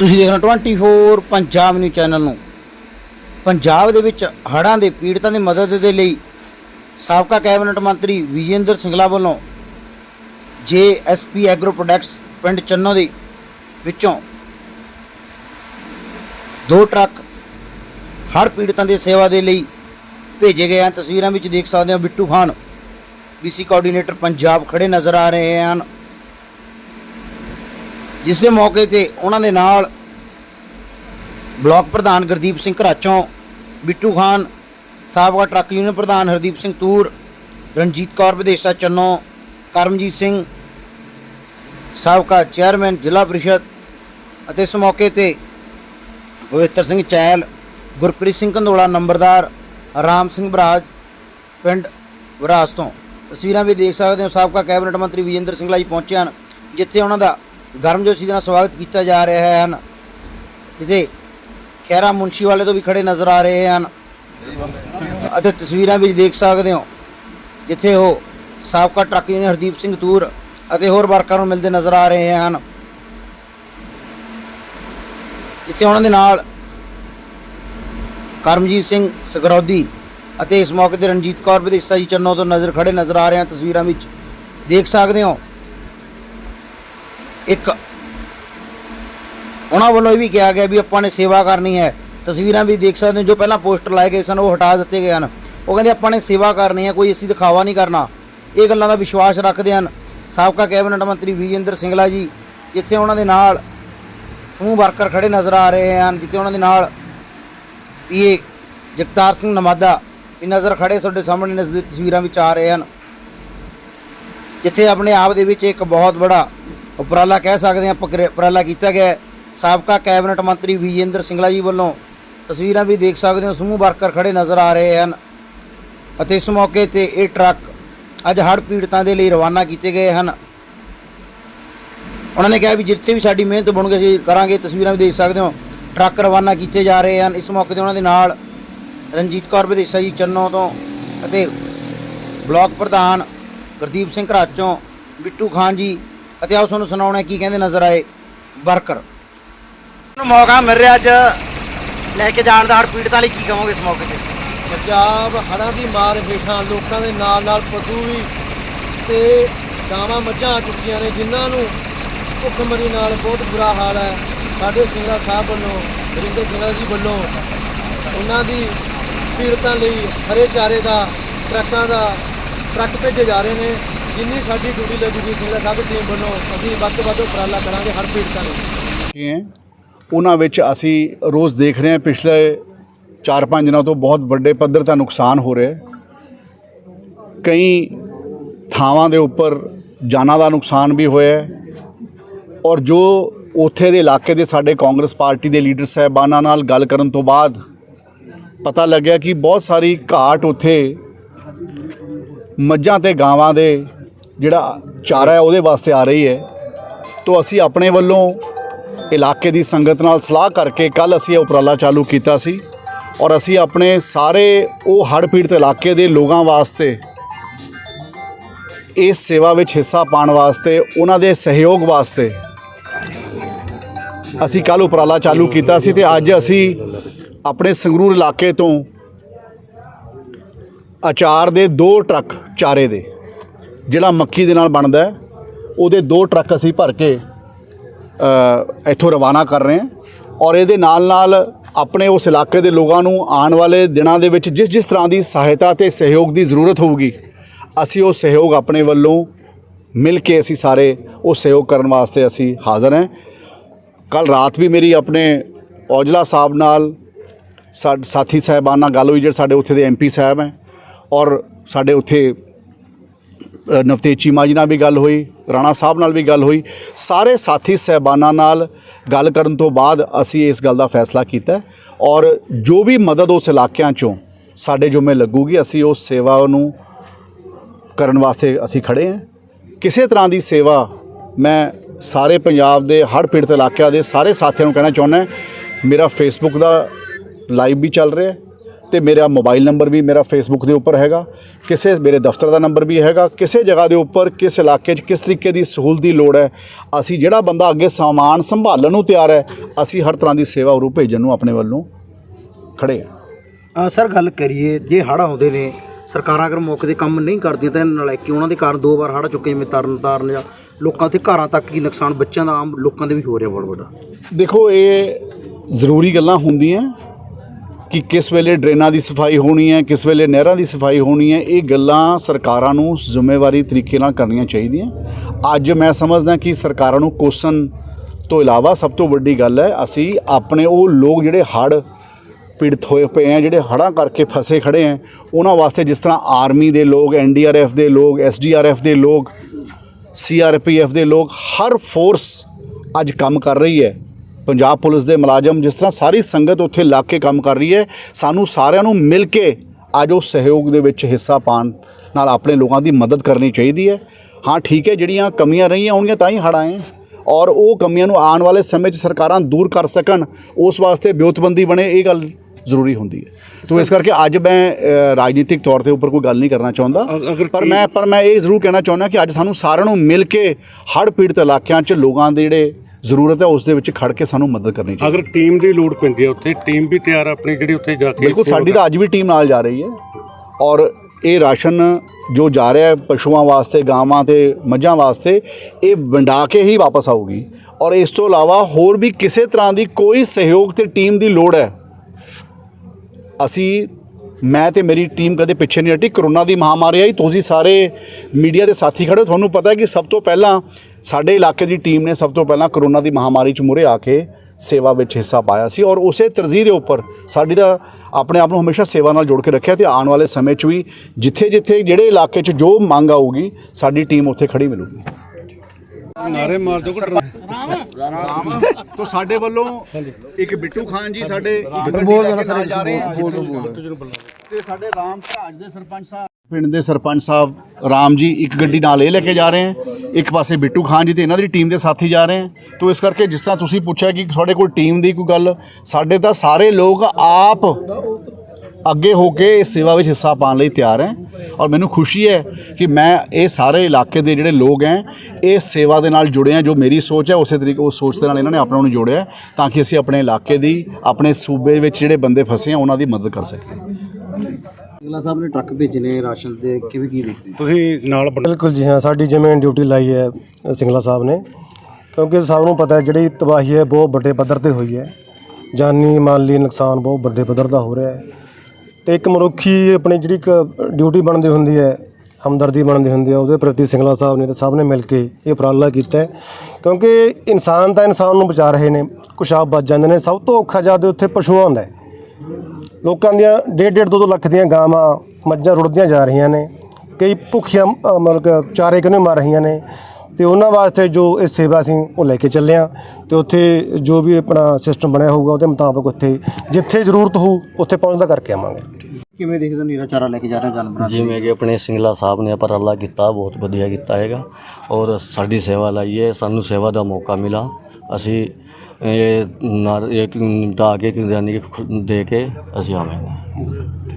ਤੁਸੀਂ ਦੇਖ ਰਹੇ ਹੋ 24 ਪੰਜਾਬ ਨਿਊਜ਼ ਚੈਨਲ ਨੂੰ। ਪੰਜਾਬ ਦੇ ਵਿੱਚ ਹੜ੍ਹਾਂ ਦੇ ਪੀੜਤਾਂ ਦੀ ਮਦਦ ਦੇ ਲਈ ਸਾਬਕਾ ਕੈਬਨਿਟ ਮੰਤਰੀ ਵਿਜੇਂਦਰ ਸਿੰਗਲਾ ਵੱਲੋਂ ਜੇਐਸਪੀ ਐਗਰੋ ਪ੍ਰੋਡਕਟਸ ਪਿੰਡ ਚੰਨੋ ਦੇ ਵਿੱਚੋਂ ਦੋ ਟਰੱਕ ਹੜ੍ਹ ਪੀੜਤਾਂ ਦੀ ਸੇਵਾ ਦੇ ਲਈ ਭੇਜੇ ਗਏ ਹਨ। ਤਸਵੀਰਾਂ ਵਿੱਚ ਦੇਖ ਸਕਦੇ ਹੋ ਬਿੱਟੂ ਖਾਨ ਬੀਸੀ ਕੋਆਰਡੀਨੇਟਰ ਪੰਜਾਬ ਖੜੇ ਨਜ਼ਰ ਆ ਰਹੇ ਹਨ। ਜਿਸ ਦੇ ਮੌਕੇ ਤੇ ਉਹਨਾਂ ਦੇ ਨਾਲ ਬਲਾਕ ਪ੍ਰਧਾਨ ਗੁਰਦੀਪ ਸਿੰਘ ਘਰਾਚੋਂ, ਬਿੱਟੂ ਖਾਨ, ਸਾਬਕਾ ਟਰੱਕ ਯੂਨੀਅਨ ਪ੍ਰਧਾਨ ਹਰਦੀਪ ਸਿੰਘ ਤੂਰ, ਰਣਜੀਤ ਕੌਰ ਵਿਦੇਸ਼ਾ ਚੰਨੋ, ਕਰਮਜੀਤ ਸਿੰਘ, ਸਾਬਕਾ ਚੇਅਰਮੈਨ ਜ਼ਿਲ੍ਹਾ ਪ੍ਰੀਸ਼ਦ ਅਤੇ ਇਸ ਮੌਕੇ ਤੇ ਪਵਿੱਤਰ ਸਿੰਘ ਚੈਲ ਗੁਰਪ੍ਰੀਤ ਸਿੰਘ ਕੰਦੋਲਾ ਨੰਬਰਦਾਰ, ਰਾਮ ਸਿੰਘ ਬਰਾਜ ਪਿੰਡ ਵਿਰਾਸ ਤੋਂ। ਤਸਵੀਰਾਂ ਵੀ ਦੇਖ ਸਕਦੇ ਹੋ, ਸਾਬਕਾ ਕੈਬਨਿਟ ਮੰਤਰੀ ਵਿਜੇਂਦਰ ਸਿੰਘਲਾ ਜੀ ਪਹੁੰਚੇ ਹਨ, ਜਿੱਥੇ ਉਹਨਾਂ ਦਾ ਗਰਮਜੋਸ਼ੀ ਦੇ ਨਾਲ ਸਵਾਗਤ ਕੀਤਾ ਜਾ ਰਿਹਾ ਹੈ। ਹਨ ਜਿੱਥੇ ਖੈਰਾ ਮੁੰਸ਼ੀ ਵਾਲੇ ਤੋਂ ਵੀ ਖੜੇ ਨਜ਼ਰ ਆ ਰਹੇ ਹਨ। ਅਤੇ ਤਸਵੀਰਾਂ ਵਿੱਚ ਦੇਖ ਸਕਦੇ ਹੋ, ਜਿੱਥੇ ਉਹ ਸਾਬਕਾ ਟਰੱਕ ਯੂਨੀਅਨ ਹਰਦੀਪ ਸਿੰਘ ਤੂਰ ਅਤੇ ਹੋਰ ਵਰਕਰਾਂ ਨੂੰ ਮਿਲਦੇ ਨਜ਼ਰ ਆ ਰਹੇ ਹਨ। ਜਿੱਥੇ ਉਹਨਾਂ ਦੇ ਨਾਲ ਕਰਮਜੀਤ ਸਿੰਘ ਸਗਰੌਦੀ ਅਤੇ ਇਸ ਮੌਕੇ ਤੇ ਰਣਜੀਤ ਕੌਰ ਵਿਦੇਸ਼ਾ ਜੀ ਚੰਨੋ ਤੋਂ ਨਜ਼ਰ ਖੜੇ ਨਜ਼ਰ ਆ ਰਹੇ ਹਨ। ਤਸਵੀਰਾਂ ਵਿੱਚ ਦੇਖ ਸਕਦੇ ਹੋ, ਇੱਕ ਉਹਨਾਂ ਵੱਲੋਂ ਇਹ ਵੀ ਕਿਹਾ ਗਿਆ ਵੀ ਆਪਾਂ ਨੇ ਸੇਵਾ ਕਰਨੀ ਹੈ। ਤਸਵੀਰਾਂ ਵੀ ਦੇਖ ਸਕਦੇ ਹੋ, ਜੋ ਪਹਿਲਾਂ ਪੋਸਟਰ ਲਾਏ ਗਏ ਸਨ, ਉਹ ਹਟਾ ਦਿੱਤੇ ਗਏ ਹਨ। ਉਹ ਕਹਿੰਦੇ ਆਪਾਂ ਨੇ ਸੇਵਾ ਕਰਨੀ ਹੈ, ਕੋਈ ਅਸੀਂ ਦਿਖਾਵਾ ਨਹੀਂ ਕਰਨਾ। ਇਹ ਗੱਲਾਂ ਦਾ ਵਿਸ਼ਵਾਸ ਰੱਖਦੇ ਹਨ। ਸਾਬਕਾ ਕੈਬਨਿਟ ਮੰਤਰੀ ਵਿਜੇਂਦਰ ਸਿੰਗਲਾ ਜੀ, ਜਿੱਥੇ ਉਹਨਾਂ ਦੇ ਨਾਲ ਸਮੂਹ ਵਰਕਰ ਖੜੇ ਨਜ਼ਰ ਆ ਰਹੇ ਹਨ, ਜਿੱਥੇ ਉਹਨਾਂ ਦੇ ਨਾਲ ਇਹ ਜਗਤਾਰ ਸਿੰਘ ਨਮਾਦਾ ਵੀ ਨਜ਼ਰ ਖੜੇ ਤੁਹਾਡੇ ਸਾਹਮਣੇ ਨਜ਼ਰ ਤਸਵੀਰਾਂ ਵਿੱਚ ਆ ਰਹੇ ਹਨ। ਜਿੱਥੇ ਆਪਣੇ ਆਪ ਦੇ ਵਿੱਚ ਇੱਕ ਬਹੁਤ ਬੜਾ ਉਪਰਾਲਾ ਕਹਿ ਸਕਦੇ ਹਾਂ ਪਕਰੇ- ਉਪਰਾਲਾ ਕੀਤਾ ਗਿਆ ਸਾਬਕਾ ਕੈਬਨਿਟ ਮੰਤਰੀ ਵਿਜੇਂਦਰ ਸਿੰਗਲਾ ਜੀ ਵੱਲੋਂ ਤਸਵੀਰਾਂ ਵੀ ਦੇਖ ਸਕਦੇ ਹੋ, ਸਮੂਹ ਵਰਕਰ ਖੜੇ ਨਜ਼ਰ ਆ ਰਹੇ ਹਨ ਅਤੇ ਇਸ ਮੌਕੇ ਤੇ ਇਹ ਟਰੱਕ ਅੱਜ ਹੜ੍ਹ ਪੀੜਤਾਂ ਦੇ ਲਈ ਰਵਾਨਾ ਕੀਤੇ ਗਏ ਹਨ। ਉਹਨਾਂ ਨੇ ਕਿਹਾ ਵੀ ਜਿੱਥੇ ਵੀ ਸਾਡੀ ਮਿਹਨਤ ਬਣੂਗੀ, ਅਸੀਂ ਕਰਾਂਗੇ, ਤਸਵੀਰਾਂ ਵੀ ਦੇਖ ਸਕਦੇ ਹੋ, ਟਰੱਕ ਰਵਾਨਾ ਕੀਤੇ ਜਾ ਰਹੇ ਹਨ। ਇਸ ਮੌਕੇ ਤੇ ਉਹਨਾਂ ਦੇ ਨਾਲ ਰਣਜੀਤ ਕੌਰ ਵਿਦੇਸ਼ਾ ਜੀ ਚੰਨੋ ਤੋਂ ਅਤੇ ਬਲਾਕ ਪ੍ਰਧਾਨ ਗੁਰਦੀਪ ਸਿੰਘ ਘਰਾਚੋਂ ਬਿੱਟੂ ਖਾਨ ਜੀ ਅਤੇ ਆਓ ਤੁਹਾਨੂੰ ਸੁਣਾਉਣਾ ਕੀ ਕਹਿੰਦੇ ਨਜ਼ਰ ਆਏ ਵਰਕਰ। ਮੌਕਾ ਮਿਲ ਰਿਹਾ ਅੱਜ। ਲੈ ਕੇ ਜਾਣ ਦਾ ਹੜ ਪੀੜਤਾਂ ਲਈ ਕੀ ਕਹੋਗੇ ਇਸ ਮੌਕੇ ਤੇ? ਪੰਜਾਬ ਹੜ੍ਹਾਂ ਦੀ ਮਾਰ ਹੇਠਾਂ ਲੋਕਾਂ ਦੇ ਨਾਲ ਨਾਲ ਪਸ਼ੂ ਵੀ ਤੇ ਗਾਵਾਂ ਮੱਝਾਂ ਆ ਚੁੱਕੀਆਂ ਨੇ ਜਿਨ੍ਹਾਂ ਨੂੰ ਭੁੱਖਮਰੀ ਨਾਲ ਬਹੁਤ ਬੁਰਾ ਹਾਲ ਹੈ। ਸਾਡੇ ਸਿੰਘਲਾ ਸਾਹਿਬ ਵੱਲੋਂ ਵਰਿੰਦਰ ਸਿੰਘਲਾ ਜੀ ਵੱਲੋਂ ਉਹਨਾਂ ਦੀ ਪੀੜਤਾਂ ਲਈ ਹਰੇ ਚਾਰੇ ਦਾ ਟਰੱਕਾਂ ਦਾ ਟਰੱਕ ਭੇਜੇ ਜਾ ਰਹੇ ਨੇ। ਜਿੰਨੀ ਸਾਡੀ ਡਿਊਟੀ ਲੱਗੂਗੀ ਸਿੰਘਲਾ ਸਾਹਿਬ ਟੀਮ ਵੱਲੋਂ ਅਸੀਂ ਵੱਧ ਤੋਂ ਵੱਧ ਉਪਰਾਲਾ ਕਰਾਂਗੇ ਹਰ ਪੀੜਤਾਂ ਲਈ। ਉਹਨਾਂ ਵਿੱਚ ਅਸੀਂ ਰੋਜ਼ ਦੇਖ ਰਹੇ ਹਾਂ, ਪਿਛਲੇ 4-5 ਦਿਨਾਂ ਤੋਂ ਬਹੁਤ ਵੱਡੇ ਪੱਧਰ ਦਾ ਨੁਕਸਾਨ ਹੋ ਰਿਹਾ ਹੈ। ਕਈ ਥਾਵਾਂ ਦੇ ਉੱਪਰ ਜਾਨਾਂ ਦਾ ਨੁਕਸਾਨ ਵੀ ਹੋਇਆ ਹੈ ਔਰ ਜੋ ਉੱਥੇ ਦੇ ਇਲਾਕੇ ਦੇ ਸਾਡੇ ਕਾਂਗਰਸ ਪਾਰਟੀ ਦੇ ਲੀਡਰ ਸਾਹਿਬਾਨਾਂ ਨਾਲ ਗੱਲ ਕਰਨ ਤੋਂ ਬਾਅਦ ਪਤਾ ਲੱਗਿਆ ਕਿ ਬਹੁਤ ਸਾਰੀ ਘਾਟ ਉੱਥੇ ਮੱਝਾਂ ਤੇ ਗਾਵਾਂ ਦੇ ਜਿਹੜਾ ਚਾਰਾ ਹੈ, ਉਹਦੇ ਵਾਸਤੇ ਆ ਰਹੀ ਹੈ। ਤੋਂ ਅਸੀਂ ਆਪਣੇ ਵੱਲੋਂ ਇਲਾਕੇ ਦੀ ਸੰਗਤ ਨਾਲ ਸਲਾਹ ਕਰਕੇ ਕੱਲ ਅਸੀਂ ਇਹ ਉਪਰਾਲਾ ਚਾਲੂ ਕੀਤਾ ਸੀ ਔਰ ਅਸੀਂ ਆਪਣੇ ਸਾਰੇ ਉਹ ਹੜ੍ਹ ਪੀੜਤ ਇਲਾਕੇ ਦੇ ਲੋਕਾਂ ਵਾਸਤੇ ਇਸ ਸੇਵਾ ਵਿੱਚ ਹਿੱਸਾ ਪਾਉਣ ਵਾਸਤੇ, ਉਹਨਾਂ ਦੇ ਸਹਿਯੋਗ ਵਾਸਤੇ ਅਸੀਂ ਕੱਲ ਉਪਰਾਲਾ ਚਾਲੂ ਕੀਤਾ ਸੀ ਤੇ ਅੱਜ ਅਸੀਂ ਆਪਣੇ ਸੰਗਰੂਰ ਇਲਾਕੇ ਤੋਂ ਅਚਾਰ ਦੇ ਦੋ ਟਰੱਕ ਚਾਰੇ ਦੇ, ਜਿਹੜਾ ਮੱਕੀ ਦੇ ਨਾਲ ਬਣਦਾ ਉਹਦੇ ਦੋ ਟਰੱਕ ਅਸੀਂ ਭਰ ਕੇ ਇੱਥੋਂ ਰਵਾਨਾ ਕਰ ਰਹੇ ਹਾਂ। ਔਰ ਇਹਦੇ ਨਾਲ ਨਾਲ ਆਪਣੇ ਉਸ ਇਲਾਕੇ ਦੇ ਲੋਕਾਂ ਨੂੰ ਆਉਣ ਵਾਲੇ ਦਿਨਾਂ ਦੇ ਵਿੱਚ ਜਿਸ ਜਿਸ ਤਰ੍ਹਾਂ ਦੀ ਸਹਾਇਤਾ ਤੇ ਸਹਿਯੋਗ ਦੀ ਜ਼ਰੂਰਤ ਹੋਊਗੀ, ਅਸੀਂ ਉਹ ਸਹਿਯੋਗ ਆਪਣੇ ਵੱਲੋਂ ਮਿਲ ਕੇ ਅਸੀਂ ਸਾਰੇ ਉਹ ਸਹਿਯੋਗ ਕਰਨ ਵਾਸਤੇ ਅਸੀਂ ਹਾਜ਼ਰ ਹਾਂ। ਕੱਲ ਰਾਤ ਵੀ ਮੇਰੀ ਆਪਣੇ ਔਜਲਾ ਸਾਹਿਬ ਨਾਲ ਸਾਥੀ ਸਾਹਿਬਾਨ ਨਾਲ ਗੱਲ ਹੋਈ, ਜਿਹੜੇ ਸਾਡੇ ਉੱਥੇ ਦੇ ਐਮਪੀ ਸਾਹਿਬ ਹੈ। ਔਰ ਸਾਡੇ ਉੱਥੇ ਨਵਤੇਜ ਚੀਮਾ ਜੀ ਨਾਲ ਵੀ ਗੱਲ ਹੋਈ, ਰਾਣਾ ਸਾਹਿਬ ਨਾਲ ਵੀ ਗੱਲ ਹੋਈ। ਸਾਰੇ ਸਾਥੀ ਸਹਿਬਾਨਾਂ ਨਾਲ ਗੱਲ ਕਰਨ ਤੋਂ ਬਾਅਦ ਅਸੀਂ ਇਸ ਗੱਲ ਦਾ ਫੈਸਲਾ ਕੀਤਾ ਔਰ ਜੋ ਵੀ ਮਦਦ ਉਸ ਇਲਾਕਿਆਂ ਚੋਂ ਸਾਡੇ ਜੁਮੇ ਲੱਗੂਗੀ, ਅਸੀਂ ਉਸ ਸੇਵਾ ਨੂੰ ਕਰਨ ਵਾਸਤੇ ਅਸੀਂ ਖੜੇ ਹਾਂ। ਕਿਸੇ ਤਰ੍ਹਾਂ ਦੀ ਸੇਵਾ ਮੈਂ ਸਾਰੇ ਪੰਜਾਬ ਦੇ, ਹੜ੍ਹ ਪੀੜਤ ਇਲਾਕਿਆਂ ਦੇ ਸਾਰੇ ਸਾਥੀਆਂ ਨੂੰ ਕਹਿਣਾ ਚਾਹੁੰਦਾ ਮੇਰਾ ਫੇਸਬੁੱਕ ਦਾ ਲਾਈਵ ਵੀ ਚੱਲ ਰਿਹਾ ਹੈ। ਤੇ ਮੇਰਾ ਮੋਬਾਈਲ ਨੰਬਰ ਵੀ ਮੇਰਾ ਫੇਸਬੁੱਕ ਦੇ ਉੱਪਰ ਹੈਗਾ ਕਿਸੇ ਮੇਰੇ ਦਫ਼ਤਰ ਦਾ ਨੰਬਰ ਵੀ ਹੈਗਾ ਕਿਸੇ ਜਗ੍ਹਾ ਦੇ ਉੱਪਰ ਕਿਸ ਇਲਾਕੇ 'ਚ ਕਿਸ ਤਰੀਕੇ ਦੀ ਸਹੂਲਤ ਦੀ ਲੋੜ ਹੈ ਅਸੀਂ ਜਿਹੜਾ ਬੰਦਾ ਅੱਗੇ ਸਾਮਾਨ ਸੰਭਾਲਣ ਨੂੰ ਤਿਆਰ ਹੈ ਅਸੀਂ ਹਰ ਤਰ੍ਹਾਂ ਦੀ ਸੇਵਾ ਉਰੂ ਭੇਜਣ ਨੂੰ ਆਪਣੇ ਵੱਲੋਂ ਖੜੇ ਹਾਂ। ਸਰ ਗੱਲ ਕਰੀਏ ਜੇ ਹੜ੍ਹ ਆਉਂਦੇ ਨੇ ਸਰਕਾਰਾਂ ਅਗਰ ਮੌਕੇ ਤੇ ਕੰਮ ਨਹੀਂ ਕਰਦੀਆਂ ਤਾਂ ਨਲਾਇਕੀ ਉਹਨਾਂ ਦੇ ਕਾਰਨ ਦੋ ਵਾਰ ਹੜ੍ਹ ਚੁੱਕੇ ਜਿਵੇਂ ਤਰਨ ਤਾਰਨ ਜਾਂ ਲੋਕਾਂ ਤੇ ਘਰਾਂ ਤੱਕ ਹੀ ਨੁਕਸਾਨ ਬੱਚਿਆਂ ਦਾ ਆਮ ਲੋਕਾਂ ਦੇ ਵੀ ਹੋ ਰਿਹਾ ਬੜਾ ਵੱਡਾ। ਦੇਖੋ ਇਹ ਜ਼ਰੂਰੀ ਗੱਲਾਂ ਹੁੰਦੀਆਂ ਕਿ ਕਿਸ ਵੇਲੇ ਡਰੇਨਾਂ ਦੀ ਸਫ਼ਾਈ ਹੋਣੀ ਹੈ, ਕਿਸ ਵੇਲੇ ਨਹਿਰਾਂ ਦੀ ਸਫ਼ਾਈ ਹੋਣੀ ਹੈ, ਇਹ ਗੱਲਾਂ ਸਰਕਾਰਾਂ ਨੂੰ ਜ਼ਿੰਮੇਵਾਰੀ ਤਰੀਕੇ ਨਾਲ ਕਰਨੀਆਂ ਚਾਹੀਦੀਆਂ। ਅੱਜ ਮੈਂ ਸਮਝਦਾ ਕਿ ਸਰਕਾਰਾਂ ਨੂੰ ਕੋਸਨ ਤੋਂ ਇਲਾਵਾ ਸਭ ਤੋਂ ਵੱਡੀ ਗੱਲ ਹੈ, ਅਸੀਂ ਆਪਣੇ ਉਹ ਲੋਕ ਜਿਹੜੇ ਹੜ੍ਹ ਪੀੜਤ ਹੋਏ ਪਏ ਆ ਜਿਹੜੇ ਹੜ੍ਹਾਂ ਕਰਕੇ ਫਸੇ ਖੜੇ ਆ ਉਹਨਾਂ ਵਾਸਤੇ ਜਿਸ ਤਰ੍ਹਾਂ ਆਰਮੀ ਦੇ ਲੋਕ ਐਨਡੀਆਰਐਫ ਦੇ ਲੋਕ ਐਸਡੀਆਰਐਫ ਦੇ ਲੋਕ ਸੀਆਰਪੀਐਫ ਦੇ ਲੋਕ, ਹਰ ਫੋਰਸ ਅੱਜ ਕੰਮ ਕਰ ਰਹੀ ਹੈ। ਪੰਜਾਬ ਪੁਲਿਸ ਦੇ ਮੁਲਾਜ਼ਮ ਜਿਸ ਤਰ੍ਹਾਂ ਸਾਰੀ ਸੰਗਤ ਉੱਥੇ ਲੱਗ ਕੇ ਕੰਮ ਕਰ ਰਹੀ ਹੈ ਸਾਨੂੰ ਸਾਰਿਆਂ ਨੂੰ ਮਿਲ ਕੇ ਅੱਜ ਉਹ ਸਹਿਯੋਗ ਦੇ ਵਿੱਚ ਹਿੱਸਾ ਪਾਉਣ ਨਾਲ ਆਪਣੇ ਲੋਕਾਂ ਦੀ ਮਦਦ ਕਰਨੀ ਚਾਹੀਦੀ ਹੈ ਹਾਂ ਠੀਕ ਹੈ ਜਿਹੜੀਆਂ ਕਮੀਆਂ ਰਹੀਆਂ ਹੋਣਗੀਆਂ ਤਾਂ ਹੀ ਹੜ੍ਹ ਆਏ ਹੈ। ਔਰ ਉਹ ਕਮੀਆਂ ਨੂੰ ਆਉਣ ਵਾਲੇ ਸਮੇਂ 'ਚ ਸਰਕਾਰਾਂ ਦੂਰ ਕਰ ਸਕਣ ਉਸ ਵਾਸਤੇ ਵਿਉਂਤਬੰਦੀ ਬਣੇ ਇਹ ਗੱਲ ਜ਼ਰੂਰੀ ਹੁੰਦੀ ਹੈ ਤੋ ਇਸ ਕਰਕੇ ਅੱਜ ਮੈਂ ਰਾਜਨੀਤਿਕ ਤੌਰ ਤੇ ਉੱਪਰ ਕੋਈ ਗੱਲ ਨਹੀਂ ਕਰਨਾ ਚਾਹੁੰਦਾ ਪਰ ਮੈਂ ਪਰ ਮੈਂ ਇਹ ਜ਼ਰੂਰ ਕਹਿਣਾ ਚਾਹੁੰਦਾ ਕਿ ਅੱਜ ਸਾਨੂੰ ਸਾਰਿਆਂ ਨੂੰ ਮਿਲ ਕੇ ਹੜ੍ਹ ਪੀੜਤ ਇਲਾਕਿਆਂ 'ਚ ਲੋਕਾਂ ਦੇ ਜਿਹੜੇ ਜ਼ਰੂਰਤ ਹੈ ਉਸ ਦੇ ਵਿੱਚ ਖੜ ਕੇ ਸਾਨੂੰ ਮਦਦ ਕਰਨੀ ਚਾਹੀਦੀ ਅਗਰ ਟੀਮ ਦੀ ਲੋੜ ਪੈਂਦੀ ਹੈ ਉੱਥੇ ਟੀਮ ਵੀ ਤਿਆਰ ਆ ਆਪਣੀ ਜਿਹੜੀ ਉੱਥੇ ਜਾ ਕੇ ਬਿਲਕੁਲ ਸਾਡੀ ਤਾਂ ਅੱਜ ਵੀ ਟੀਮ ਨਾਲ ਜਾ ਰਹੀ ਹੈ। ਔਰ ਇਹ ਰਾਸ਼ਨ ਜੋ ਜਾ ਰਿਹਾ ਹੈ ਪਸ਼ੂਆਂ ਵਾਸਤੇ ਗਾਵਾਂ ਤੇ ਮੱਝਾਂ ਵਾਸਤੇ ਇਹ ਵੰਡਾ ਕੇ ਹੀ ਵਾਪਸ ਆਊਗੀ। ਔਰ ਇਸ ਤੋਂ ਇਲਾਵਾ ਹੋਰ ਵੀ ਕਿਸੇ ਤਰ੍ਹਾਂ ਦੀ ਕੋਈ ਸਹਿਯੋਗ ਤੇ ਟੀਮ ਦੀ ਲੋੜ ਹੈ। ਅਸੀਂ ਮੈਂ ਤੇ ਮੇਰੀ ਟੀਮ ਕਦੇ ਪਿੱਛੇ ਨਹੀਂ ਹਟੀ। ਕਰੋਨਾ ਦੀ ਮਹਾਮਾਰੀ ਆਈ ਤੁਸੀਂ ਸਾਰੇ ਮੀਡੀਆ ਦੇ ਸਾਥੀ ਖੜੇ ਹੋ, ਤੁਹਾਨੂੰ ਪਤਾ ਹੈ ਕਿ ਸਭ ਤੋਂ ਪਹਿਲਾਂ ਸਾਡੇ ਇਲਾਕੇ ਦੀ ਟੀਮ ਨੇ ਸਭ ਤੋਂ ਪਹਿਲਾਂ ਕਰੋਨਾ ਦੀ ਮਹਾਮਾਰੀ 'ਚ ਮੁਰੇ ਆ ਕੇ ਸੇਵਾ ਵਿੱਚ ਹਿੱਸਾ ਪਾਇਆ ਸੀ ਔਰ ਉਸੇ ਤਰਜੀਹ ਦੇ ਉੱਪਰ ਸਾਡੀ ਤਾਂ ਆਪਣੇ ਆਪ ਨੂੰ ਹਮੇਸ਼ਾ ਸੇਵਾ ਨਾਲ ਜੋੜ ਕੇ ਰੱਖਿਆ ਤੇ ਆਉਣ ਵਾਲੇ ਸਮੇਂ 'ਚ ਵੀ ਜਿੱਥੇ ਜਿੱਥੇ ਜਿਹੜੇ ਇਲਾਕੇ 'ਚ ਜੋ ਮੰਗ ਆਊਗੀ ਸਾਡੀ ਟੀਮ ਉੱਥੇ ਖੜੀ ਮਿਲੂਗੀ। ਨਾਰੇ ਮਾਰ ਦੋ ਤੋਂ ਸਾਡੇ ਵੱਲੋਂ ਇੱਕ ਬਿੱਟੂ ਖਾਨ ਜੀ ਸਾਡੇ ਬੋਲ ਜਾ ਰਹੇ ਤੇ ਸਾਡੇ ਰਾਮ ਭਰਾਜ ਦੇ ਸਰਪੰਚ ਸਾਹਿਬ ਪਿੰਡ ਦੇ ਸਰਪੰਚ ਸਾਹਿਬ ਰਾਮ ਜੀ ਇੱਕ ਗੱਡੀ ਨਾਲ ਇਹ ਲੈ ਕੇ ਜਾ ਰਹੇ ਹੈ। ਇੱਕ ਪਾਸੇ ਬਿੱਟੂ ਖਾਨ ਜੀ ਤੇ ਇਹਨਾਂ ਦੀ ਟੀਮ ਦੇ ਸਾਥੀ ਜਾ ਰਹੇ ਹੈ। ਤੋਂ ਇਸ ਕਰਕੇ ਜਿਸ ਤਰ੍ਹਾਂ ਤੁਸੀਂ ਪੁੱਛਿਆ ਕਿ ਸਾਡੇ ਕੋਲ ਟੀਮ ਦੀ ਕੋਈ ਗੱਲ, ਸਾਡੇ ਤਾਂ ਸਾਰੇ ਲੋਕ ਆਪ ਅੱਗੇ ਹੋ ਕੇ ਇਸ ਸੇਵਾ ਵਿੱਚ ਹਿੱਸਾ ਪਾਉਣ ਲਈ ਤਿਆਰ ਹੈ। ਔਰ ਮੈਨੂੰ ਖੁਸ਼ੀ ਹੈ ਕਿ ਮੈਂ ਇਹ ਸਾਰੇ ਇਲਾਕੇ ਦੇ ਜਿਹੜੇ ਲੋਕ ਹੈ, ਇਹ ਸੇਵਾ ਦੇ ਨਾਲ ਜੁੜੇ ਆ ਜੋ ਮੇਰੀ ਸੋਚ ਹੈ, ਉਸੇ ਤਰੀਕੇ ਉਸ ਸੋਚ ਦੇ ਨਾਲ ਇਹਨਾਂ ਨੇ ਆਪਣਾ ਨੂੰ ਜੋੜਿਆ ਤਾਂ ਕਿ ਅਸੀਂ ਆਪਣੇ ਇਲਾਕੇ ਦੀ, ਆਪਣੇ ਸੂਬੇ ਵਿੱਚ ਜਿਹੜੇ ਬੰਦੇ ਫਸੇ ਆ ਉਹਨਾਂ ਦੀ ਮਦਦ ਕਰ ਸਕੀਏ। ਅਗਲਾ ਸਾਹਿਬ ਨੇ ਟਰੱਕ ਭੇਜਨੇ ਰਾਸ਼ਨ ਦੇ ਕਿਵੇਂ ਕੀ ਦੇਖਦੇ ਤੁਸੀਂ ਨਾਲ ਬਣ- ਬਿਲਕੁਲ ਜੀ ਹਾਂ ਸਾਡੀ ਜਿਵੇਂ ਡਿਊਟੀ ਲਾਈ ਹੈ ਅ, ਸਿੰਗਲਾ ਸਾਹਿਬ ਨੇ। ਕਿਉਂਕਿ ਸਭ ਨੂੰ ਪਤਾ ਹੈ ਜਿਹੜੀ ਤਬਾਹੀ ਹੈ ਬਹੁਤ ਵੱਡੇ ਪੱਧਰ ਤੇ ਹੋਈ ਹੈ। ਜਾਨੀ ਮਾਲੀ ਨੁਕਸਾਨ ਬਹੁਤ ਵੱਡੇ ਪੱਧਰ ਦਾ ਹੋ ਰਿਹਾ ਹੈ। ਤੇ ਇੱਕ ਮਨੁੱਖੀ ਆਪਣੀ ਜਿਹੜੀ ਇੱਕ ਡਿਊਟੀ ਬਣਦੀ ਹੁੰਦੀ ਹੈ ਹਮਦਰਦੀ ਬਣਦੀ ਹੁੰਦੀ ਹੈ ਉਹਦੇ ਪ੍ਰਤੀ ਸਿੰਗਲਾ ਸਾਹਿਬ ਨੇ ਤੇ ਸਭ ਨੇ ਮਿਲ ਕੇ ਇਹ ਉਪਰਾਲਾ ਕੀਤਾ ਹੈ। ਕਿਉਂਕਿ ਇਨਸਾਨ ਤਾਂ ਇਨਸਾਨ ਨੂੰ ਬਚਾ ਰਹੇ ਨੇ ਕੁਛ ਆਪ ਬਚ ਜਾਂਦੇ ਨੇ। ਸਭ ਤੋਂ ਔਖਾ ਜ਼ਿਆਦਾ ਉੱਥੇ ਪਸ਼ੂਆਂ ਦਾ ਹੈ। ਲੋਕਾਂ ਦੀਆਂ ਡੇਢ ਡੇਢ ਦੋ ਦੋ ਲੱਖ ਦੀਆਂ ਗਾਵਾਂ ਮੱਝਾਂ ਰੁੜਦੀਆਂ ਜਾ ਰਹੀਆਂ ਨੇ। ਕਈ ਭੁੱਖੀਆਂ ਅ, ਮਤਲਬ ਕਿ ਚਾਰੇ ਕਿਨੇ ਮਰ ਰਹੀਆਂ ਨੇ। ਤੇ ਉਹਨਾਂ ਵਾਸਤੇ ਜੋ ਇਹ ਸੇਵਾ ਅਸੀਂ ਉਹ ਲੈ ਕੇ ਚੱਲੇ ਹਾਂ ਤੇ ਉੱਥੇ ਜੋ ਵੀ ਆਪਣਾ ਸਿਸਟਮ ਬਣਿਆ ਹੋਊਗਾ ਉਹਦੇ ਮੁਤਾਬਕ ਉੱਥੇ ਜਿੱਥੇ ਜ਼ਰੂਰਤ ਹੋਊ ਉੱਥੇ ਪਹੁੰਚਦਾ ਕਰਕੇ ਆਵਾਂਗੇ। ਕਿਵੇਂ ਦੇਖਦੇ ਹੋ ਨੀਰਾ ਚਾਰਾ ਲੈ ਕੇ ਜਾ ਰਹੇ ਜਾਨਵਰਾਂ ਦੇ? ਜਿਵੇਂ ਕਿ ਆਪਣੇ ਸਿੰਗਲਾ ਸਾਹਿਬ ਨੇ ਉਪਰਾਲਾ ਕੀਤਾ ਬਹੁਤ ਵਧੀਆ ਕੀਤਾ ਹੈਗਾ। ਔਰ ਸਾਡੀ ਸੇਵਾ ਲਾਈਏ ਸਾਨੂੰ ਸੇਵਾ ਦਾ ਮੌਕਾ ਮਿਲਾ। ਅਸੀਂ ਇਹ ਨਾਰ ਇੱਕ ਦਾ ਕੇ ਯਾਨੀ ਕਿ ਖੁ- ਦੇ ਕੇ ਅਸੀਂ ਆਵਾਂਗੇ।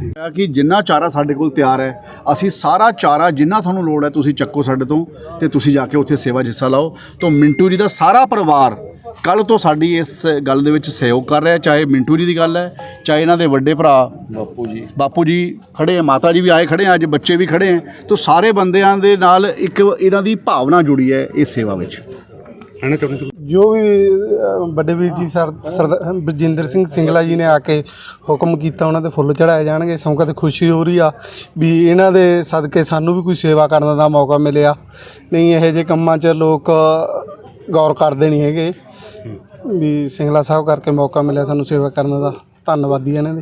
ਕਿਹਾ ਕਿ ਜਿੰਨਾ ਚਾਰਾ ਸਾਡੇ ਕੋਲ ਤਿਆਰ ਹੈ ਅਸੀਂ ਸਾਰਾ ਚਾਰਾ ਜਿੰਨਾ ਤੁਹਾਨੂੰ ਲੋੜ ਹੈ ਤੁਸੀਂ ਚੱਕੋ ਸਾਡੇ ਤੋਂ ਤੇ ਤੁਸੀਂ ਜਾ ਕੇ ਉੱਥੇ ਸੇਵਾ 'ਚ ਹਿੱਸਾ ਲਾਓ। ਤੋਂ ਮਿੰਟੂ ਜੀ ਦਾ ਸਾਰਾ ਪਰਿਵਾਰ ਕੱਲ ਤੋਂ ਸਾਡੀ ਇਸ ਗੱਲ ਦੇ ਵਿੱਚ ਸਹਿਯੋਗ ਕਰ ਰਿਹਾ ਚਾਹੇ ਮਿੰਟੂ ਜੀ ਦੀ ਗੱਲ ਹੈ ਚਾਹੇ ਇਹਨਾਂ ਦੇ ਵੱਡੇ ਭਰਾ ਬਾਪੂ ਜੀ। ਬਾਪੂ ਜੀ ਖੜੇ ਆ ਮਾਤਾ ਜੀ ਵੀ ਆਏ ਖੜੇ ਆ ਅੱਜ ਬੱਚੇ ਵੀ ਖੜੇ ਆ ਤੋਂ ਸਾਰੇ ਬੰਦਿਆਂ ਦੇ ਨਾਲ ਇੱਕ ਇਹਨਾਂ ਦੀ ਭਾਵਨਾ ਜੁੜੀ ਹੈ ਇਸ ਸੇਵਾ ਵਿੱਚ। ਜੋ ਵੀ ਅ, ਵੱਡੇ ਵੀਰ ਜੀ ਸਰ ਸਰਦਾਰ ਬਰਜਿੰਦਰ ਸਿੰਘ ਸਿੰਗਲਾ ਜੀ ਨੇ ਆ ਕੇ ਹੁਕਮ ਕੀਤਾ ਉਹਨਾਂ ਦੇ ਫੁੱਲ ਚੜਾਏ ਜਾਣਗੇ। ਸੌਂਕਾ ਤੇ ਖੁਸ਼ੀ ਹੋ ਰਹੀ ਆ ਵੀ ਇਹਨਾਂ ਦੇ ਸਦਕੇ ਸਾਨੂੰ ਵੀ ਕੋਈ ਸੇਵਾ ਕਰਨ ਦਾ ਮੌਕਾ ਮਿਲਿਆ। ਨਹੀਂ ਇਹੋ ਜਿਹੇ ਕੰਮਾਂ 'ਚ ਲੋਕ ਗੌਰ ਕਰਦੇ ਨਹੀਂ ਹੈਗੇ। ਵੀ ਸਿੰਗਲਾ ਸਾਹਿਬ ਕਰਕੇ ਮੌਕਾ ਮਿਲਿਆ ਸਾਨੂੰ ਸੇਵਾ ਕਰਨ ਦਾ। ਧੰਨਵਾਦੀ ਇਹਨਾਂ ਦੇ।